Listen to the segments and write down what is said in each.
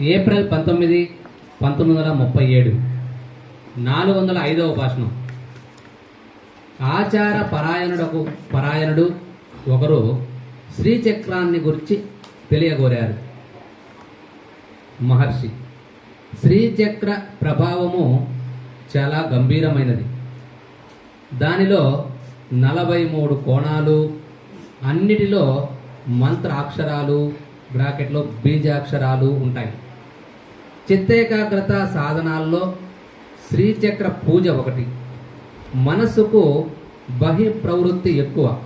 April పంతొమ్మిది పంతొమ్మిది వందల ముప్పై ఏడు. నాలుగు వందల ఐదవ భాషణం. ఆచార పరాయణుడకు పరాయణుడు ఒకరు శ్రీచక్రాన్ని గురించి తెలియగోరారు. మహర్షి శ్రీచక్ర ప్రభావము చాలా గంభీరమైనది. దానిలో నలభై మూడు కోణాలు అన్నిటిలో మంత్రాక్షరాలు బ్రాకెట్లో బీజాక్షరాలు ఉంటాయి. చిత్తేకాగ్రత సాధనాల్లో శ్రీచక్ర పూజ ఒకటి. మనస్సుకు బహి ప్రవృత్తి ఎక్కువ.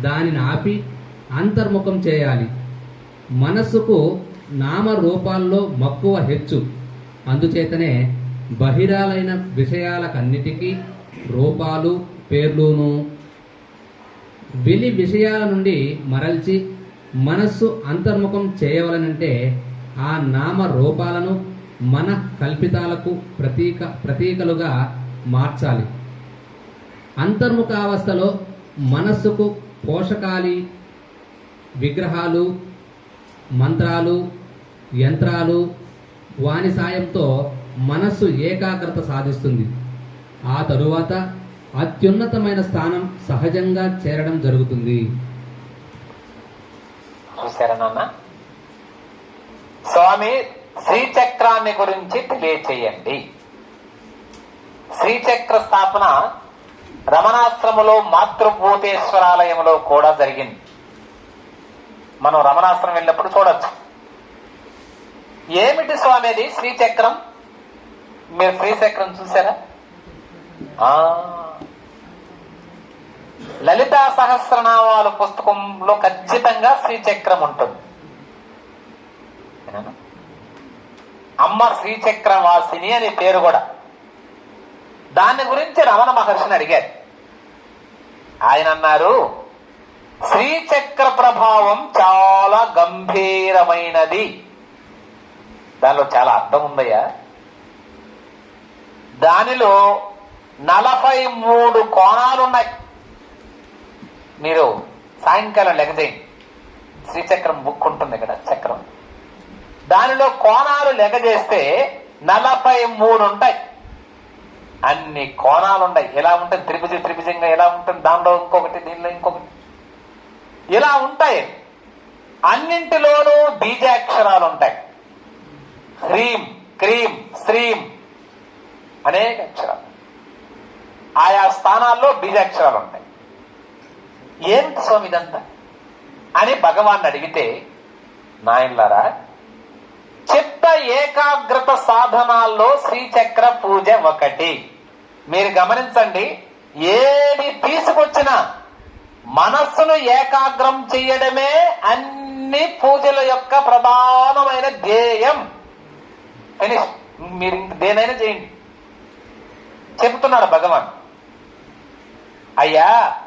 దానిని ఆపి అంతర్ముఖం చేయాలి. మనస్సుకు నామరూపాల్లో మక్కువ హెచ్చు. అందుచేతనే బహిరాలైన విషయాలకన్నిటికీ రూపాలు పేర్లును. విలి విషయాల నుండి మరల్చి మనస్సు అంతర్ముఖం చేయవలనంటే ఆ నామ రూపాలను మన కల్పితాలకు ప్రతీక ప్రతీకలుగా మార్చాలి. అంతర్ముఖావస్థలో మనస్సుకు పోషకాలి విగ్రహాలు మంత్రాలు యంత్రాలు వాని సాయంతో మనస్సు ఏకాగ్రత సాధిస్తుంది. ఆ తరువాత అత్యున్నతమైన స్థానం సహజంగా చేరడం జరుగుతుంది. చూసారా నాన్న? స్వామి శ్రీచక్రాన్ని గురించి తెలియచేయండి. శ్రీచక్ర స్థాపన రమణాశ్రమంలో మాతృభూతేశ్వరాలయంలో కూడా జరిగింది. మనం రమణాశ్రమం వెళ్ళినప్పుడు చూడొచ్చు. ఏమిటి స్వామి అది? శ్రీచక్రం? మీరు శ్రీచక్రం చూసారా లలితా సహస్రనామాలు పుస్తకంలో ఖచ్చితంగా శ్రీచక్రం ఉంటుంది అమ్మ శ్రీచక్రవాసిని అనే పేరు కూడా. దాని గురించి రమణ మహర్షిని అడిగారు. ఆయన అన్నారు శ్రీచక్ర ప్రభావం చాలా గంభీరమైనది. దానిలో చాలా అర్థం ఉందయ్యా. దానిలో నలభై మూడు కోణాలు ఉన్నాయి మీరు సాయంకాలం లెక్క చేయండి శ్రీచక్రం బుక్ ఉంటుంది ఇక్కడ చక్రం. దానిలో కోణాలు లెక్క చేస్తే నలభై మూడు ఉంటాయి. అన్ని కోణాలు ఉన్నాయి. ఎలా ఉంటుంది? త్రిభుజ త్రిభుజంగా ఎలా ఉంటుంది? దానిలో ఇంకొకటి దీనిలో ఇంకొకటి. ఇలా ఉంటాయి. అన్నింటిలోనూ బీజాక్షరాలు ఉంటాయి. హ్రీం క్రీం శ్రీం. అనేక అక్షరాలు. ఆయా స్థానాల్లో బీజాక్షరాలు ఉంటాయి. ఏమిటి స్వామి ఇదంతా? అని భగవాన్ అడిగితే నాయన్లారా చిత్త ఏకాగ్రత సాధనాల్లో శ్రీచక్ర పూజ ఒకటి. మీరు గమనించండి ఏది తీసుకొచ్చినా మనస్సును ఏకాగ్రం చేయడమే అన్ని పూజల యొక్క ప్రధానమైన ధ్యేయం. అని మీరు దేనైనా చేయండి. చెబుతున్నాడు భగవాన్. అయ్యా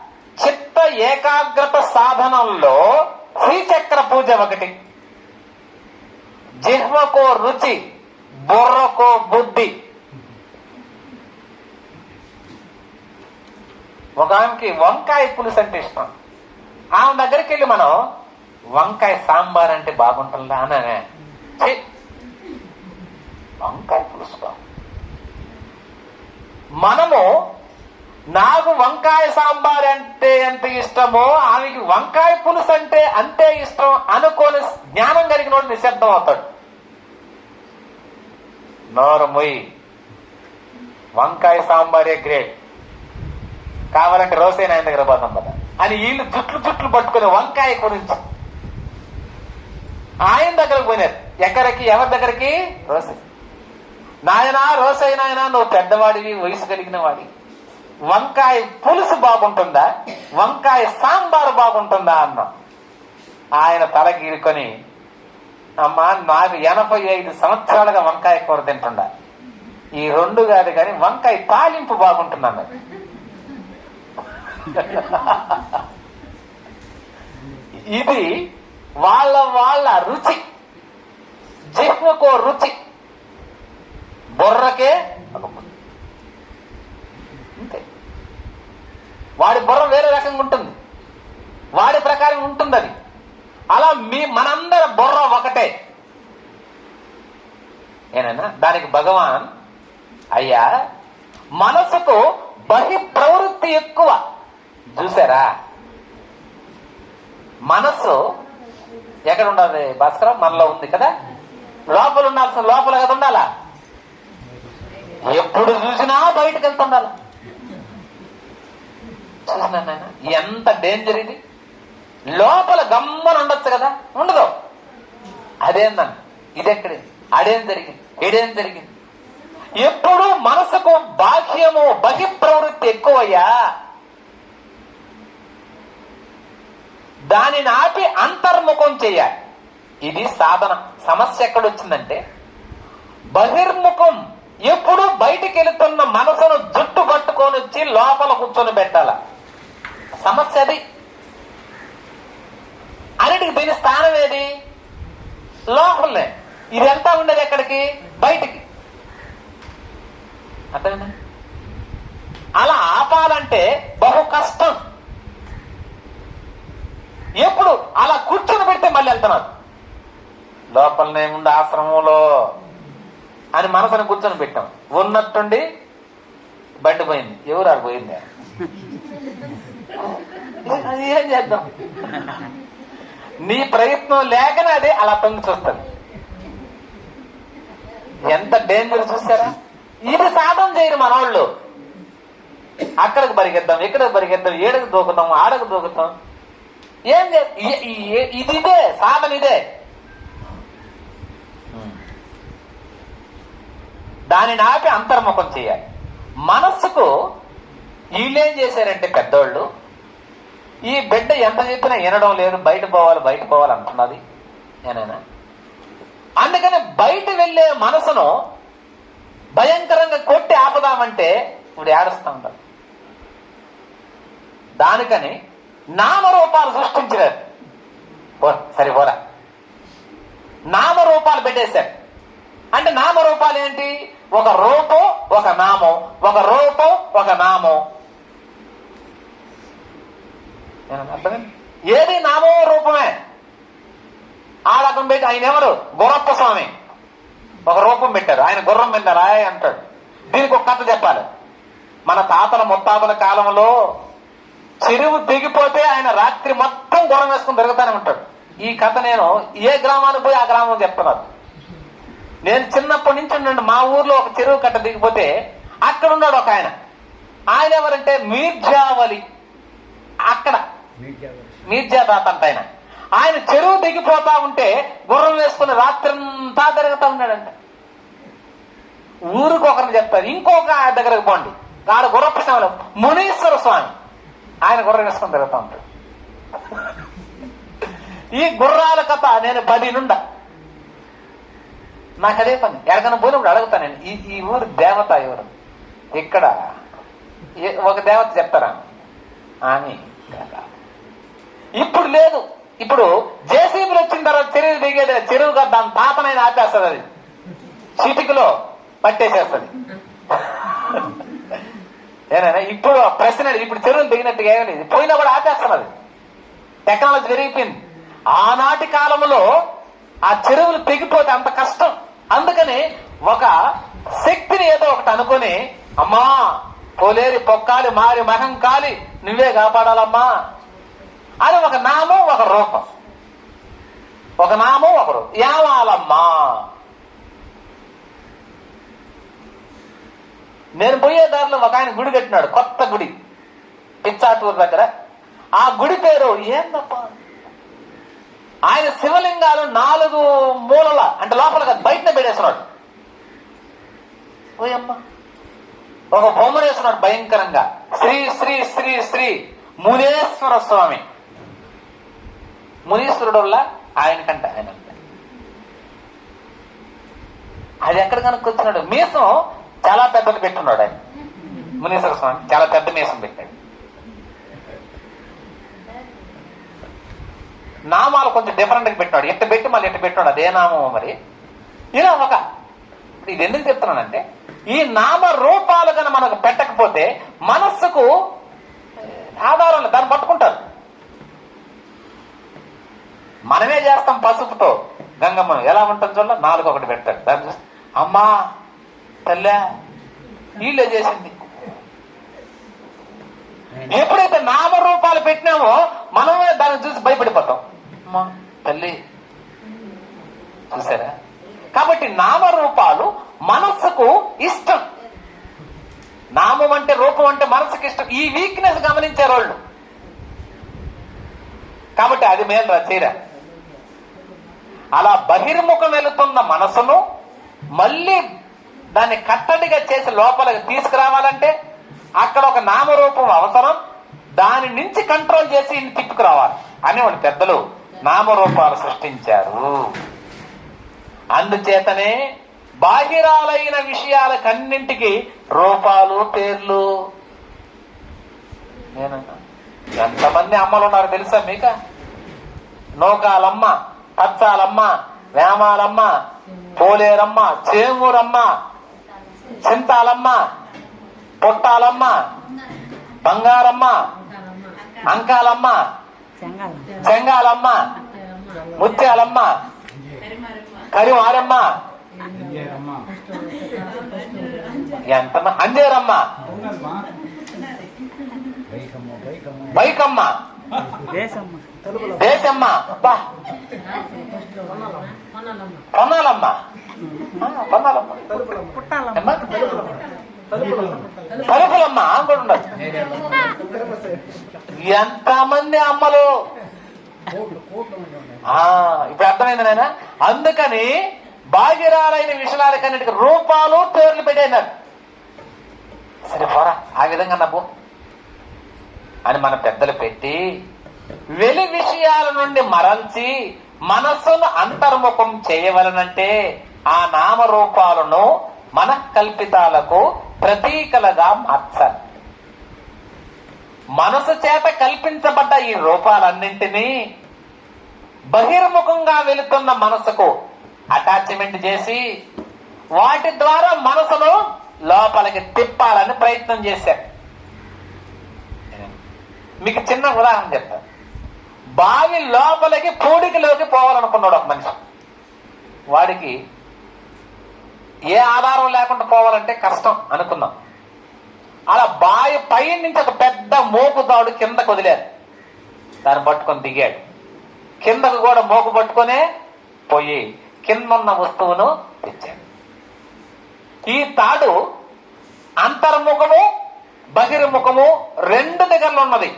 చిత్త ఏకాగ్రత సాధనంలో శ్రీచక్ర పూజ ఒకటి. జిహ్వకో రుచి బుర్రకో బుద్ధి. ఒక ఆమెకి వంకాయ పులుసు అంటే ఇష్టం. ఆమె దగ్గరికి వెళ్ళి మనం వంకాయ సాంబార్ అంటే బాగుంటుందా? అని ఛీ, వంకాయ పులుసు మనము నాకు వంకాయ సాంబార్ అంటే ఎంత ఇష్టమో ఆమెకి వంకాయ పులుసు అంటే అంతే ఇష్టం అనుకోని జ్ఞానం కలిగిన వాడు నిశ్శబ్దం అవుతాడు. నోరు వంకాయ సాంబారే గ్రేట్. కావాలంటే రోసేన ఆయన దగ్గర పోతాం కదా అని వీళ్ళు జుట్లు జుట్లు పట్టుకుని వంకాయ గురించి ఆయన దగ్గరకు పోయినారు. ఎక్కడికి? ఎవరి దగ్గరికి? రోసే. నాయనా రోసయ్య నాయనా నువ్వు పెద్దవాడివి వయసు కలిగిన వాడివి. వంకాయ పులుసు బాగుంటుందా? వంకాయ సాంబారు బాగుంటుందా అన్నా. ఆయన తల గీరుకొని అమ్మా నాకు ఎనభై ఐదు సంవత్సరాలుగా వంకాయ కూర తింటుండా. ఈ రెండు కాదు కానీ వంకాయ తాలింపు బాగుంటుందన్న ఇది వాళ్ళ వాళ్ళ రుచి. జిహ్మకో రుచి. బుర్రకే ఒక బుద్ధి. అంతే వాడి బుర్ర వేరే రకంగా ఉంటుంది. వాడి ప్రకారం ఉంటుంది అది. అలా మీ మనందరి బుర్ర ఒకటే. ఏనైనా? దానికి భగవాన్ అయ్యా మనసుకు బహి ప్రవృత్తి ఎక్కువ. చూసారా? మనస్సు ఎక్కడ ఉండదు భాస్కరం? మనలో ఉంది కదా? లోపల ఉండాల్సిన లోపల కదా ఉండాలా? ఎప్పుడు చూసినా బయటకు వెళ్తుండాలా. ఎంత డేంజర్ ఇది? లోపల గమ్మన ఉండొచ్చు కదా? ఉండదు. అదేందన్న? ఇదెక్కడి అడేం జరిగింది? ఇడేం జరిగింది? ఎప్పుడు మనసుకు బాహ్యము బహి ప్రవృత్తి ఎక్కువయ్యా. దానిని ఆపి అంతర్ముఖం చేయాలి. ఇది సాధన. సమస్య ఎక్కడొచ్చిందంటే బహిర్ముఖం ఎప్పుడు బయటికి వెళుతున్న మనసును జుట్టు పట్టుకొని వచ్చి లోపల కూర్చొని పెట్టాల. సమస్య అది అన్నిటికి దీని స్థానం ఏది? లోపలనే ఇదంతా ఉండేది ఎక్కడికి? బయటికి. అర్థమైందా? అలా ఆపాలంటే బహు కష్టం. ఎప్పుడు అలా కూర్చొని పెడితే మళ్ళీ వెళ్తున్నారు. లోపలనే ఉండి ఆశ్రమంలో అని మనసుని కూర్చొని పెట్టాం. ఉన్నట్టుండి బండి పోయింది. ఎవరు అది పోయింది? అది ఏం చేద్దాం నీ ప్రయత్నం లేకనే అదే అలా తొంగి చూస్తుంది ఎంత డేంజర్ చూస్తారా? ఇది సాధన చేయరు మనోళ్ళు. అక్కడికి పరిగెత్తాం ఇక్కడికి పరిగెత్తాం ఏడకు దూకుతాం ఆడకు దూకుతాం. ఏం ఇది ఇదే సాధన ఇదే. దానిని ఆపి అంతర్ముఖం చేయాలి. మనస్సుకు వీళ్ళేం చేశారంటే పెద్దోళ్ళు ఈ బిడ్డ ఎంత చెప్పినా వినడం లేదు బయట పోవాలి బయట పోవాలి అంటున్నది నేనైనా? అందుకని బయట వెళ్ళే మనసును భయంకరంగా కొట్టి ఆపదామంటే ఇప్పుడు ఏడుస్తూ ఉంటారు. దానికని నామరూపాలు సృష్టించినారు. పో సరే పోరా. నామరూపాలు పెట్టేశారు. అంటే నామరూపాలు ఏంటి? ఒక రూపం ఒక నామం. ఒక రూపం ఒక నామం. అర్థమైంది? ఏది నామో రూపమే? ఆ రకం పెట్టి ఆయన ఎవరు? గురప్ప స్వామి. ఒక రూపం పెట్టారు. ఆయన గుర్రం మీద రాయ్ అంటాడు. దీనికి ఒక కథ చెప్పాలి. మన తాతల ముత్తాతల కాలంలో చెరువు దిగిపోతే ఆయన రాత్రి మొత్తం గుర్రం వేసుకుని తిరుగుతానే ఉంటాడు. ఈ కథ నేను ఏ గ్రామానికి పోయి ఆ గ్రామం చెప్తున్నాను. నేను చిన్నప్పటి నుంచి ఉండండి మా ఊర్లో ఒక చెరువు కట్ట దిగిపోతే అక్కడ ఉన్నాడు ఒక ఆయన. ఆయన ఎవరంటే మీర్జావలి అక్కడ మీర్జా తాత అంట ఆయన ఆయన చెరువు దిగిపోతా ఉంటే గుర్రం వేసుకుని రాత్రంతా తిరుగుతా ఉన్నాడంట. ఊరికి ఒకరిని చెప్తారు ఇంకొక ఆయన దగ్గరకు పోండి. ఆడ గుర్రప్ప స్వామి మునీశ్వర స్వామి. ఆయన గుర్రం వేసుకుని తిరుగుతూ ఉంటాడు. ఈ గుర్రాల కథ నేను పది నుండ. నాకు అదే పని. ఎక్కడికైనా పోయినప్పుడు అడుగుతాను నేను. ఈ ఈ ఊరు దేవత ఎవరు? ఇక్కడ ఏ- ఒక దేవత చెప్తారా? ఆమె ఇప్పుడు లేదు. ఇప్పుడు జేసీబీలు వచ్చిన తర్వాత చెరువు దిగేది చెరువుగా దాని తాతనైనా ఆపేస్తుంది అది. చీటికలో పట్టేసేస్తుంది. ఏదైనా ఇప్పుడు ప్రశ్న ఇప్పుడు చెరువులు దిగినట్టుగా ఏమీ పోయినా కూడా ఆపేస్తున్నది టెక్నాలజీ పెరిగిపోయింది. ఆనాటి కాలంలో ఆ చెరువులు తెగిపోతే అంత కష్టం. అందుకని ఒక శక్తిని ఏదో ఒకటి అనుకొని అమ్మా పోలేరి పొక్కాలి మారి మహం కాలి నువ్వే కాపాడాలమ్మా. అది ఒక నామం ఒక రూపం. ఒక నామం ఒక రూపం. యావాలమ్మా నేను పోయే దారిలో ఒక ఆయన గుడి కట్టినాడు కొత్త గుడి. పిచ్చాటూరు దగ్గర. ఆ గుడి పేరు ఏందప్పా ఆయన శివలింగాలు నాలుగు మూలల అంటే లోపల కాదు బయటనే పెట్టేస్తున్నాడు. ఓయమ్మ ఒక బొమ్మను వేస్తున్నాడు భయంకరంగా. శ్రీ శ్రీ శ్రీ శ్రీ మునేశ్వర స్వామి. మునీశ్వరుడు వల్ల ఆయనకంట ఆయన అది ఎక్కడ కనుక్కొచ్చినాడు? మీసం చాలా పెద్దది పెట్టున్నాడు ఆయన. మునీశ్వర స్వామి చాలా పెద్ద మీసం పెట్టాడు. నామాలు కొంచెం డిఫరెంట్ పెట్టాడు పెట్టినాడు. పెట్టి మళ్ళీ ఇట్ట పెట్టాడు అదే నామం మరి? ఇలా ఒక ఇది ఎందుకు చెప్తున్నానంటే ఈ నామ రూపాలు కనుక మనకు పెట్టకపోతే మనస్సుకు ఆధారం దాన్ని పట్టుకుంటారు. మనమే చేస్తాం పసుపుతో. గంగమ్మను ఎలా ఉంటుంది చూడ నాలుగు ఒకటి పెడతాడు. దాన్ని చూసి అమ్మా తల్లే వీళ్ళే చేసింది. ఎప్పుడైతే నామరూపాలు పెట్టినామో మనమే దాన్ని చూసి భయపడిపోతాం. అమ్మా తల్లి చూసారా? కాబట్టి నామరూపాలు మనస్సుకు ఇష్టం. నామం అంటే రూపం అంటే మనసుకి ఇష్టం. ఈ వీక్నెస్ గమనించారు వాళ్ళు కాబట్టి అది మేలు రచయిరా అలా బహిర్ముఖం వెళుతున్న మనసును మళ్ళీ దాన్ని కట్టడిగా చేసి లోపలికి తీసుకురావాలంటే అక్కడ ఒక నామరూపం అవసరం. దాని నుంచి కంట్రోల్ చేసి ఇన్ని తిప్పుకురావాలి. అని వాళ్ళు పెద్దలు నామరూపాలు సృష్టించారు. అందుచేతనే బాహిరాలైన విషయాలకన్నింటికి రూపాలు పేర్లు. నేను ఎంతమంది అమ్మలు ఉన్నారు తెలుసా మీక? నూకాలమ్మ. పచ్చాలమ్మ వేమాలమ్మ పోలేరమ్మ చేమూరమ్మ చింతాలమ్మ పొట్టాలమ్మ బంగారమ్మ అంకాలమ్మ చెంగాలమ్మ ముత్యాలమ్మ కరిమారమ్మ ఎంత అంజేరమ్మ. బైకమ్మ దేశమ్మ అబ్బా పొన్నాలమ్మ ఆ, పొన్నాలమ్మ తలుపులమ్మ కూడా ఉండదు. ఎంతమంది అమ్మలు? ఆ ఇప్పుడు అర్థమైంది నాయన? అందుకని భాగ్యరాలైన విషయాలకన్నిటికి రూపాలు పేర్లు పెట్టేనారు సరే పోరా ఆ విధంగా నవ్వు. అని మన పెద్దలు పెట్టి వెలి విషయాల నుండి మరల్చి మనస్సును అంతర్ముఖం చేయవలనంటే ఆ నామరూపాలను మన కల్పితాలకు ప్రతీకలుగా మార్చాలి. మనసు చేత కల్పించబడ్డ ఈ రూపాలన్నింటినీ బహిర్ముఖంగా వెళుతున్న మనసుకు అటాచ్మెంట్ చేసి వాటి ద్వారా మనసును లోపలికి తిప్పాలని ప్రయత్నం చేశారు. మీకు చిన్న ఉదాహరణ చెప్తా బావి లోపలికి పూడికలోకి పోవాలనుకున్నాడు ఒక మనిషి. వాడికి ఏ ఆధారం లేకుండా పోవాలంటే కష్టం అనుకుందాం. అలా బావి పై నుంచి ఒక పెద్ద మోపుదాడు కిందకు వదిలారు. దాన్ని పట్టుకొని దిగాడు. కిందకు కూడా మోపు పట్టుకొనే పోయి కిందన్న వస్తువును తెచ్చాడు. ఈ తాడు అంతర్ముఖము బహిర్ముఖము రెండు దగ్గరలో ఉన్నది.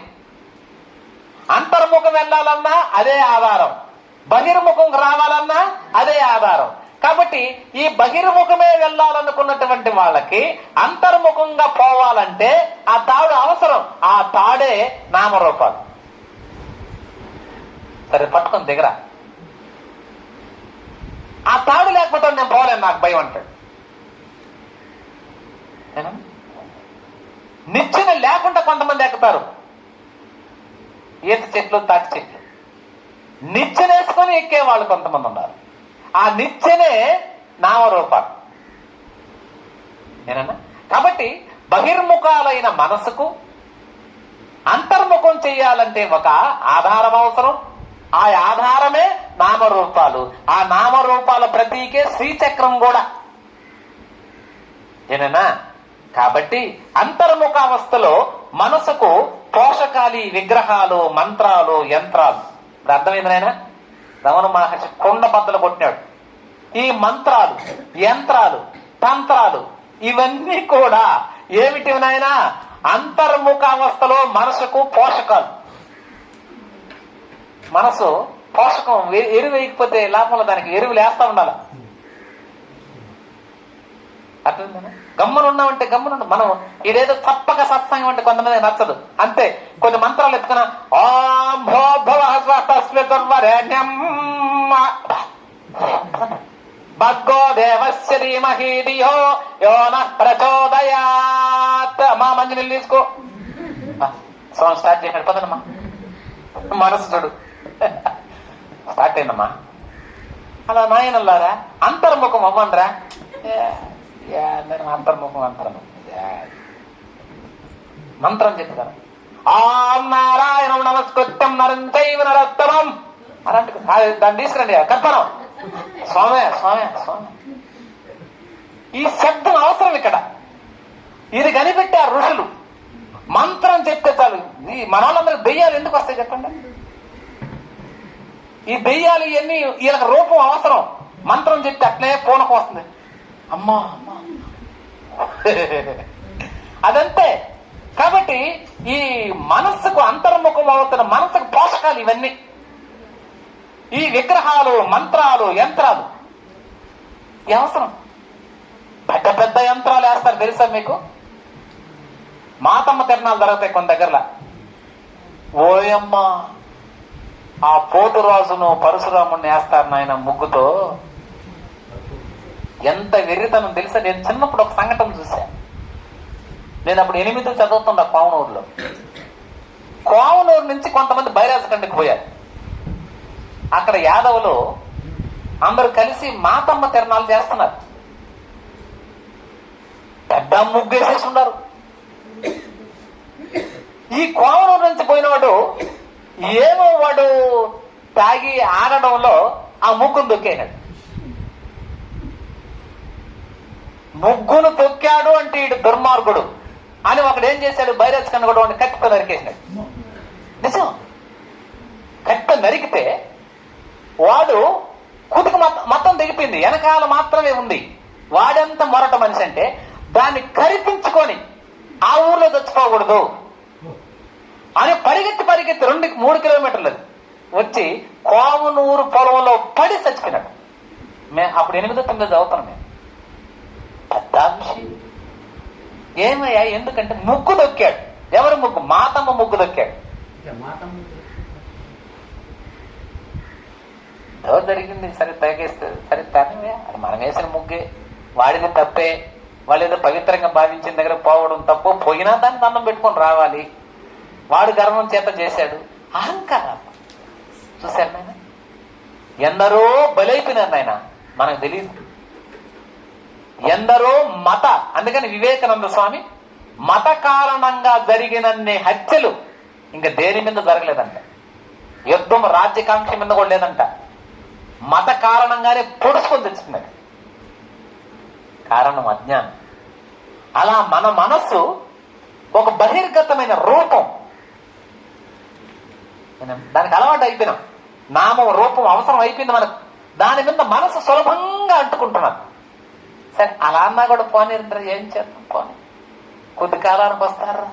అంతర్ముఖం వెళ్ళాలన్నా అదే ఆధారం. బహిర్ముఖం రావాలన్నా అదే ఆధారం. కాబట్టి ఈ బహిర్ముఖమే వెళ్ళాలనుకున్నటువంటి వాళ్ళకి అంతర్ముఖంగా పోవాలంటే ఆ తాడు అవసరం. ఆ తాడే నామరూపాలు. సరే పట్టుకొని దిగరా. ఆ తాడు లేకపోతే నేను పోలేను నాకు భయం అంటాడు. నిచ్చెన లేకుండా కొంతమంది ఎక్కుతారు. ఈత చెట్లు? తాటి చెట్లు. నిచ్చెనేసుకొని ఎక్కేవాళ్ళు కొంతమంది ఉన్నారు. ఆ నిచ్చెనే నామరూపాలు. ఏనన్నా? కాబట్టి బహిర్ముఖాలైన మనసుకు అంతర్ముఖం చేయాలంటే ఒక ఆధారం అవసరం. ఆ ఆధారమే నామరూపాలు. ఆ నామరూపాల ప్రతీకే శ్రీచక్రం కూడా. ఏనన్నా? కాబట్టి అంతర్ముఖ అవస్థలో మనసుకు పోషకాలి విగ్రహాలు మంత్రాలు యంత్రాలు. ఇప్పుడు అర్థమైంది నాయన? రమణ మహర్షి కొండ బద్దలు కొట్టినాడు. ఈ మంత్రాలు యంత్రాలు తంత్రాలు ఇవన్నీ కూడా ఏమిటి నాయన? అంతర్ముఖ అవస్థలో మనసుకు పోషకాలు. మనసు పోషకం ఎరువు వేయకపోతే లాభంలో దానికి ఎరువులు వేస్తా ఉండాలి. అర్థమైందా గమ్మున ఉన్నామంటే గమ్మున మనం ఇదేదో తప్పక సత్సంగం అంటే కొంతమంది నచ్చదు. అంతే. కొన్ని మంత్రాలు ఎత్తుకున్న ఓం భో భవ స్వస్మితుర్వరేణ్యం భర్గో దేవస్య ధీమహి ధియో యో ప్రచోదయాత్. మా మంచి నీళ్ళు తీసుకో సౌండ్ స్టార్ట్ చేశాడు. పదనమ్మా మనసు చూడు. స్టార్ట్ అయిందమ్మా. అలా నాయనల్లారా? అంతర్ముఖం అవ్వండిరా? అందరం అంతర్ముఖం అంతర్ముఖం మంత్రం చెప్తాను ఆం నారాయణం నమస్కృత్యం నరం చైవ నరోత్తమం. అలాంటి ఆ, దాన్ని తీసుకురండి కర్పణం స్వామి స్వామి స్వామి. ఈ శబ్దం అవసరం ఇక్కడ. ఇది కనిపెట్టారు ఋషులు. మంత్రం చెప్తే చాలు. ఈ మన దెయ్యాలు ఎందుకు వస్తాయి చెప్పండి. ఈ దెయ్యాలు ఇవన్నీ వీళ్ళకి రూపం అవసరం. మంత్రం చెప్తే అట్లే పూనకం వస్తుంది. అమ్మా. అదంతే. కాబట్టి ఈ మనస్సుకు అంతర్ముఖం అవుతున్న మనస్సుకు పోషకాలు ఇవన్నీ. ఈ విగ్రహాలు మంత్రాలు యంత్రాలు. అవసరం. పెద్ద పెద్ద యంత్రాలు వేస్తారు తెలుసా మీకు? మాతమ్మ తిరణాలు జరుగుతాయి కొన్ని దగ్గరలా. ఓయమ్మ ఆ పోతురాజును పరశురాముడిని వేస్తారు నాయన ముగ్గుతో. ఎంత వెర్రితనం తెలుసా? నేను చిన్నప్పుడు ఒక సంఘటన చూశాను. నేను అప్పుడు ఎనిమిది చదువుతున్నా కోవనూరులో కోవనూరు నుంచి కొంతమంది బైరాజకండికి పోయారు. అక్కడ యాదవులు అందరూ కలిసి మాతమ్మ తిరణాలు చేస్తున్నారు. పెద్ద ముగ్గేసేసి ఉన్నారు ఈ కోవనూరు నుంచి పోయినవాడు ఏమో వాడు తాగి ఆడడంలో ఆ ముగ్గును దొక్కేనాడు బొగ్గును తొక్కాడు అంటే ఇటు దుర్మార్గుడు. అని ఒకడు ఏం చేశాడు? బైరాజ్ కన్నా కూడా వాడిని కత్తితో నరికేసినాడు నిజం? కట్ట నరికితే వాడు కుతికి మొత్తం దిగిపోయింది వెనకాల మాత్రమే ఉంది. వాడెంత మొరట మనిషి అంటే దాన్ని కరిపించుకొని ఆ ఊర్లో చచ్చిపోకూడదు. అని పరిగెత్తి పరిగెత్తి రెండు మూడు కిలోమీటర్లు వచ్చి కోమనూరు పొలంలో పడి చచ్చిపోయినాడు. మే అప్పుడు ఎనిమిదో తొమ్మిది చదువుతాను మేము పెద్ద విషయం ఏమయ్యా? ఎందుకంటే ముగ్గు దొక్కాడు ఎవరు ముగ్గు? మాతమ్మ ముగ్గు దొక్కాడు ఏదో జరిగింది? సరే తగేస్తే సరే తనవే అది మనం వేసిన ముగ్గే. వాడిది తప్పే. వాళ్ళు ఏదో పవిత్రంగా భావించిన దగ్గర పోవడం తప్పు. పోయినా దాన్ని దండం పెట్టుకొని రావాలి. వాడు గర్వం చేత చేశాడు. అహంకారం. చూశారు నాయన? ఎందరో బలైపోయినారు నాయన. మనకు తెలియదు. ఎందరో మత అందుకని వివేకానంద స్వామి మత కారణంగా జరిగినన్ని హత్యలు ఇంకా దేని మీద జరగలేదంట. యుద్ధం రాజ్యకాంక్ష మీద కూడా లేదంట. మత కారణంగానే పొడుచుకొని తెచ్చుకున్నది కారణం అజ్ఞానం. అలా మన మనస్సు ఒక బహిర్గతమైన రూపం. దానికి అలవాటు అయిపోయినాం. నామం రూపం అవసరం అయిపోయింది మనకు. దాని మీద మనసు సులభంగా అంటుకుంటున్నాం. సరే అలా అన్నా కూడా పోనీరంటారు ఏం చేద్దాం పోనీ. కొద్ది కాలానికి వస్తారా?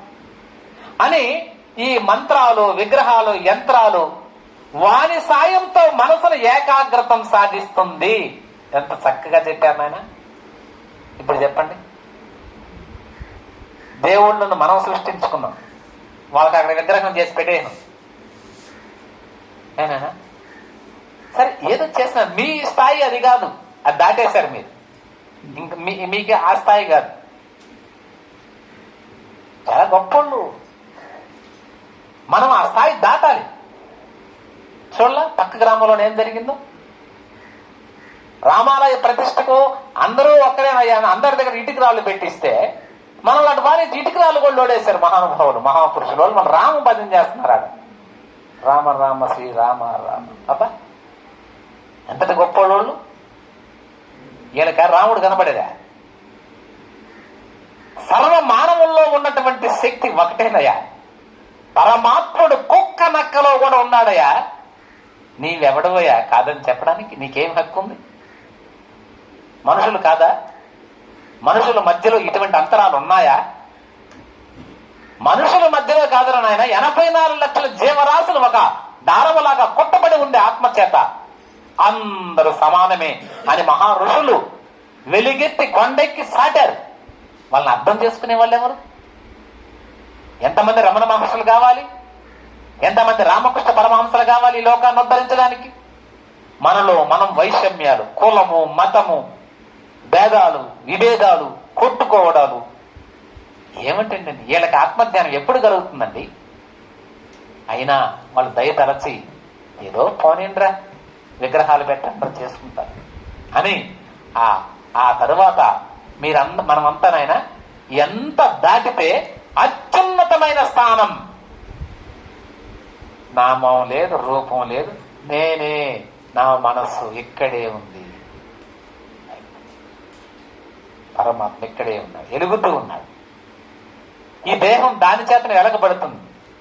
అని ఈ మంత్రాలు విగ్రహాలు యంత్రాలు వాని సాయంతో మనసును ఏకాగ్రతం సాధిస్తుంది. ఎంత చక్కగా చెప్పారు నాయన. ఇప్పుడు చెప్పండి. దేవుళ్ళను మనం సృష్టించుకున్నాం. వాళ్ళకి అక్కడ విగ్రహం చేసి పెట్టేయను. సరే ఏదో చేసిన మీ స్థాయి అది కాదు. అది దాటేశారు మీరు. మీ మీకు ఆ స్థాయి కాదు. చాలా గొప్పోళ్ళు మనం ఆ స్థాయి దాటాలి. చూడలా పక్క గ్రామంలో ఏం జరిగిందో? రామాలయ ప్రతిష్టకు అందరూ ఒక్కరే అయ్యాను అందరి దగ్గర ఇటుకరాళ్ళు పెట్టిస్తే మనం అటు బాగా ఇటుకరాళ్ళు కూడా లోడేశారు మహానుభావులు మహాపురుషులు. వాళ్ళు మన రామ భజన చేస్తున్నారు ఆడ. రామ రామ శ్రీ రామ రామ. అబ్బా ఎంతటి గొప్ప వాళ్ళు. వీళ్ళక రాముడు కనబడేదా? సర్వ మానవుల్లో ఉన్నటువంటి శక్తి ఒకటేనయ్యా. పరమాత్ముడు కుక్క నక్కలో కూడా ఉన్నాడయ్యా. నీవెవడవయ్యా? కాదని చెప్పడానికి నీకేం హక్కు ఉంది? మనుషులు కాదా? మనుషుల మధ్యలో ఇటువంటి అంతరాలు ఉన్నాయా? మనుషుల మధ్యలో కాదురా నాయన. ఎనభై నాలుగు లక్షల జీవరాశులు ఒక దారవలాగా కొట్టబడి ఉంది ఆత్మచేత. అందరూ సమానమే అని మహా ఋషులు వెలిగెత్తి కొండెక్కి సాటారు. వాళ్ళని అర్థం చేసుకునే వాళ్ళు ఎవరు? ఎంతమంది రమణ మహర్షులు కావాలి? ఎంతమంది రామకృష్ణ పరమహంసలు కావాలి ఈ లోకాన్ని ఉద్ధరించడానికి? మనలో మనం వైషమ్యాలు కులము మతము భేదాలు విభేదాలు కొట్టుకోవడాలు. ఏమిటండి? వీళ్ళకి ఆత్మజ్ఞానం ఎప్పుడు కలుగుతుందండి? అయినా వాళ్ళు దయ తలచి ఏదో పోనీండ్రా విగ్రహాలు పెట్టండి చేసుకుంటారు. అని ఆ ఆ తరువాత మీరంద మనమంతానైనా ఎంత దాటితే అత్యున్నతమైన స్థానం. నామం లేదు రూపం లేదు నేనే నా మనస్సు ఇక్కడే ఉంది. పరమాత్మ ఇక్కడే ఉన్నాడు ఎలుగుతూ ఉన్నాడు. ఈ దేహం దాని చేతనే వెలగబడుతుంది.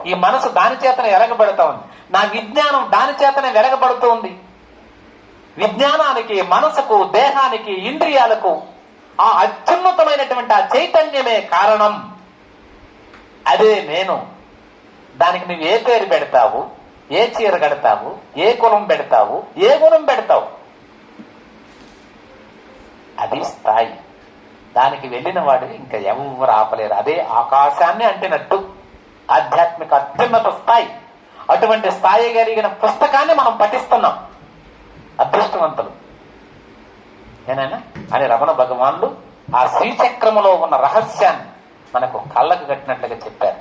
ఈ మనసు దాని చేతనే వెలగబడుతూ ఉంది నా విజ్ఞానం దాని చేతనే వెలగబడుతూ ఉంది విజ్ఞానానికి మనసుకు దేహానికి ఇంద్రియాలకు ఆ అత్యున్నతమైనటువంటి ఆ చైతన్యమే కారణం. అదే నేను. దానికి నువ్వు ఏ పేరు పెడతావు? ఏ చీర కడతావు? ఏ కులం పెడతావు? ఏ గుణం పెడతావు? అది స్థాయి. దానికి వెళ్ళిన వాడిని ఇంకా ఎవరు ఆపలేరు. అదే ఆకాశాన్ని అంటినట్టు. ఆధ్యాత్మిక అత్యున్నత స్థాయి. అటువంటి స్థాయి కలిగిన పుస్తకాన్ని మనం పఠిస్తున్నాం. అదృష్టవంతులు. ఏనాయనా అని రమణ భగవానుడు ఆ శ్రీచక్రములో ఉన్న రహస్యాన్ని మనకు కళ్ళకు కట్టినట్లుగా చెప్పారు.